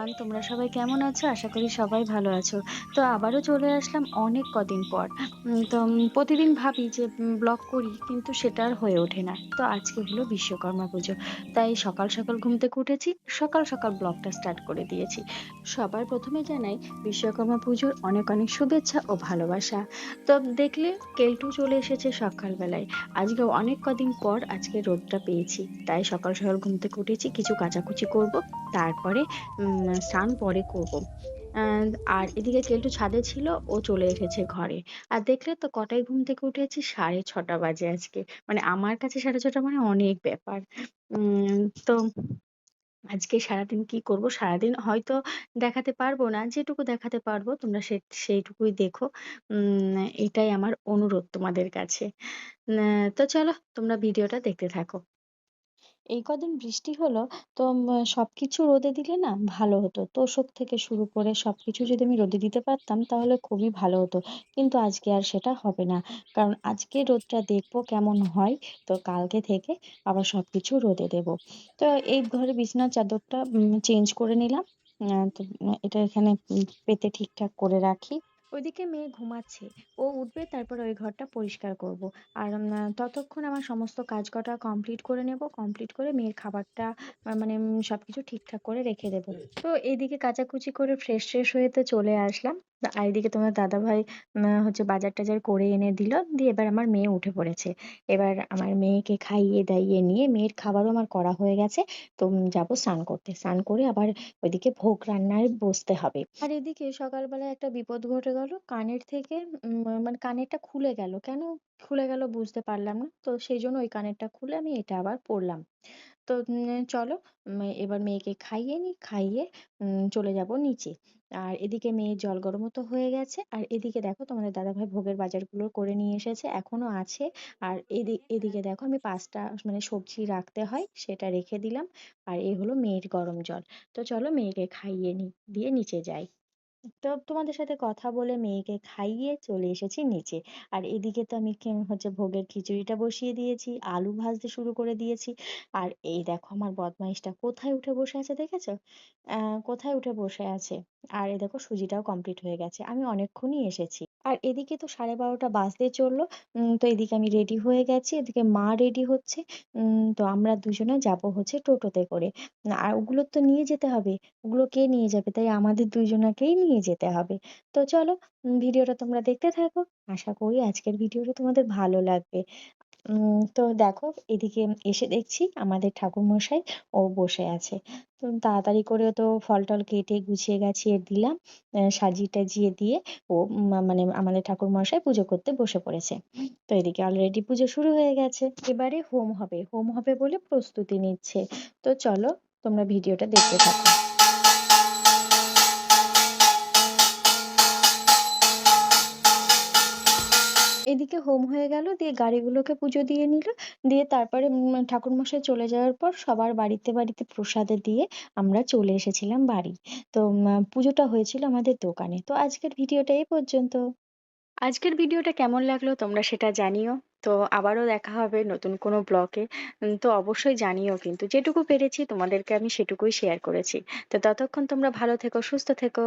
Everyone তোমরা সবাই কেমন আছো? আশা করি সবাই ভালো আছো। তো আবারও চলে আসলাম অনেক কদিন পর। তো প্রতিদিন ভাবি যে ব্লগ করি, কিন্তু সেটা আর হয়ে ওঠে না। তো আজকে হলো বিশ্বকর্মা পুজো। তাই সকাল সকাল ঘুম থেকে উঠেছি, সকাল সকাল ব্লগটা স্টার্ট করে দিয়েছি। সবার প্রথমে জানাই, বিশ্বকর্মা পুজোর অনেক অনেক শুভেচ্ছা ও ভালোবাসা। তো দেখলে কেলটু চলে এসেছে সকালবেলায়। আজকে অনেক কদিন পর আজকে রোদটা পেয়েছি। তাই সকাল সকাল ঘুম থেকে উঠেছি, কিছু কাচাকুচি করব তারপরে স্নান পরে করব। আর এদিকে কেলটু ছাদে ছিল, ও চলে এসেছে ঘরে। আর দেখলে তো কটায় ঘুম থেকে উঠেছি? সাড়ে ছটা বাজে আজকে। মানে আমার কাছে সাড়ে ছটা মানে অনেক ব্যাপার। তো আজকে সারাদিন কি করব? সারাদিন হয়তো দেখাতে পারব না, যেটুকু দেখাতে পারব, তোমরা সে, সেইটুকুই দেখো। এটাই আমার অনুরোধ তোমাদের কাছে। তো চলো, তোমরা ভিডিওটা দেখতে থাকো। এই কদিন বৃষ্টি হলো, তো সব কিছু রোদে দিলে না ভালো হতো। তোশক থেকে শুরু করে সব কিছু যদি আমি রোদে দিতে পারতাম তাহলে খুবই ভালো হতো। কিন্তু আজকে আর সেটা হবে না। কারণ আজকে রোদটা দেখব কেমন হয়, তো কালকে থেকে আবার সব কিছু রোদে দেব। তো এই ঘরে বিছানার চাদরটা চেঞ্জ করে নিলাম। তো এটা এখানে পেতে ঠিকঠাক করে রাখি। ওইদিকে মেয়ে ঘুমাচ্ছে। ও উঠবে তারপর ওই ঘরটা পরিষ্কার করব। আর ততক্ষণ আমার সমস্ত কাজ কটা কমপ্লিট করে নেব কমপ্লিট করে মেয়ের খাবারটা মানে সবকিছু ঠিকঠাক করে রেখে দেবো। তো এইদিকে কাচাকুচি করে ফ্রেশ ট্রেশ হয়ে তো চলে আসলাম। আর এইদিকে তোমার দাদা ভাই হচ্ছে বাজার টাজার করে এনে দিল দিয়ে এবার আমার মেয়ে উঠে পড়েছে। এবার আমার মেয়েকে খাইয়ে দাইয়ে নিয়ে মেয়ের খাবারও আমার করা হয়ে গেছে। তো যাব যাব স্নান করতে। স্নান করে আবার ওইদিকে ভোগ রান্নায় বসতে হবে। আর এদিকে সকালবেলা একটা বিপদ ঘটে গেল। কানের থেকে উম, মানে কানেরটা খুলে গেল। কেন খুলে গেল, বুঝতে পারলাম না। তো সেই জন্য ওই কানেরটা খুলে আমি এটা আবার পরলাম। তো চলো এবার মেয়েকে খাইয়ে নি, খাইয়ে চলে যাব নিচে। আর এদিকে মেয়ের জল গরমও তো হয়ে গেছে। আর এদিকে দেখো তোমাদের দাদাভাই ভোগের বাজারগুলো করে নিয়ে এসেছে, এখনও আছে। আর এদিকে এদিকে দেখো আমি পাঁচটা মানে সবজি রাখতে হয়, সেটা রেখে দিলাম। আর এই হলো মেয়ের গরম জল। তো চলো মেয়েকে খাইয়ে নি, দিয়ে নিচে যাই। তো তোমাদের সাথে কথা বলে মেয়েকে খাইয়ে চলে এসেছি নিচে। আর এদিকে তো আমি হচ্ছে ভোগের খিচুড়িটা বসিয়ে দিয়েছি, আলু ভাজতে শুরু করে দিয়েছি। আর এই দেখো আমার বদমাইশটা কোথায় উঠে বসে আছে দেখেছ? আহ, কোথায় উঠে বসে আছে? আর এই দেখো সুজিটাও কমপ্লিট হয়ে গেছে। আমি অনেকক্ষণই এসেছি। আর এদিকে তো সাড়ে বারোটা বাজতে চলল। উম, তো এদিকে আমি রেডি হয়ে গেছি এদিকে মা রেডি হচ্ছে। উম, তো আমরা দুজনে যাব হচ্ছে টোটোতে করে। আর ওগুলো তো নিয়ে যেতে হবে। ওগুলো কে নিয়ে যাবে? তাই আমাদের দুজনাকেই নিয়ে যেতে হবে। তো চলো ভিডিওটা তোমরা দেখতে থাকো। আশা করি আজকের ভিডিওটা তোমাদের ভালো লাগবে। উম, তো দেখো, এদিকে এসে দেখছি আমাদের ঠাকুরমশাই ও বসে আছে। তো তাড়াতাড়ি করে তো ফল টল কেটে গুছিয়ে গাছিয়ে দিলাম সাজিয়ে টাজিয়ে দিয়ে ও মানে আমাদের ঠাকুরমশাই পুজো করতে বসে পড়েছে। তো এদিকে অলরেডি পুজো শুরু হয়ে গেছে। এবারে হোম হবে। হোম হবে বলে প্রস্তুতি নিচ্ছে। তো চলো, তোমরা ভিডিওটা দেখতে থাকো। এদিকে হোম হয়ে গেল, দিয়ে গাড়িগুলোকে পুজো দিয়ে নিল, দিয়ে তারপরে উম ঠাকুরমশাই চলে যাওয়ার পর সবার বাড়িতে বাড়িতে প্রসাদে দিয়ে আমরা চলে এসেছিলাম বাড়ি। তো পুজোটা হয়েছিল আমাদের দোকানে। তো আজকের ভিডিওটা এই পর্যন্ত। আজকের ভিডিওটা কেমন লাগল তোমরা সেটা জানিও। তো আবারও দেখা হবে নতুন কোনো ব্লগে তো অবশ্যই জানিও কিন্তু, যেটুকু পেরেছি তোমাদেরকে আমি সেটুকুই শেয়ার করেছি। তো ততক্ষণ তোমরা ভালো থেকো, সুস্থ থেকো।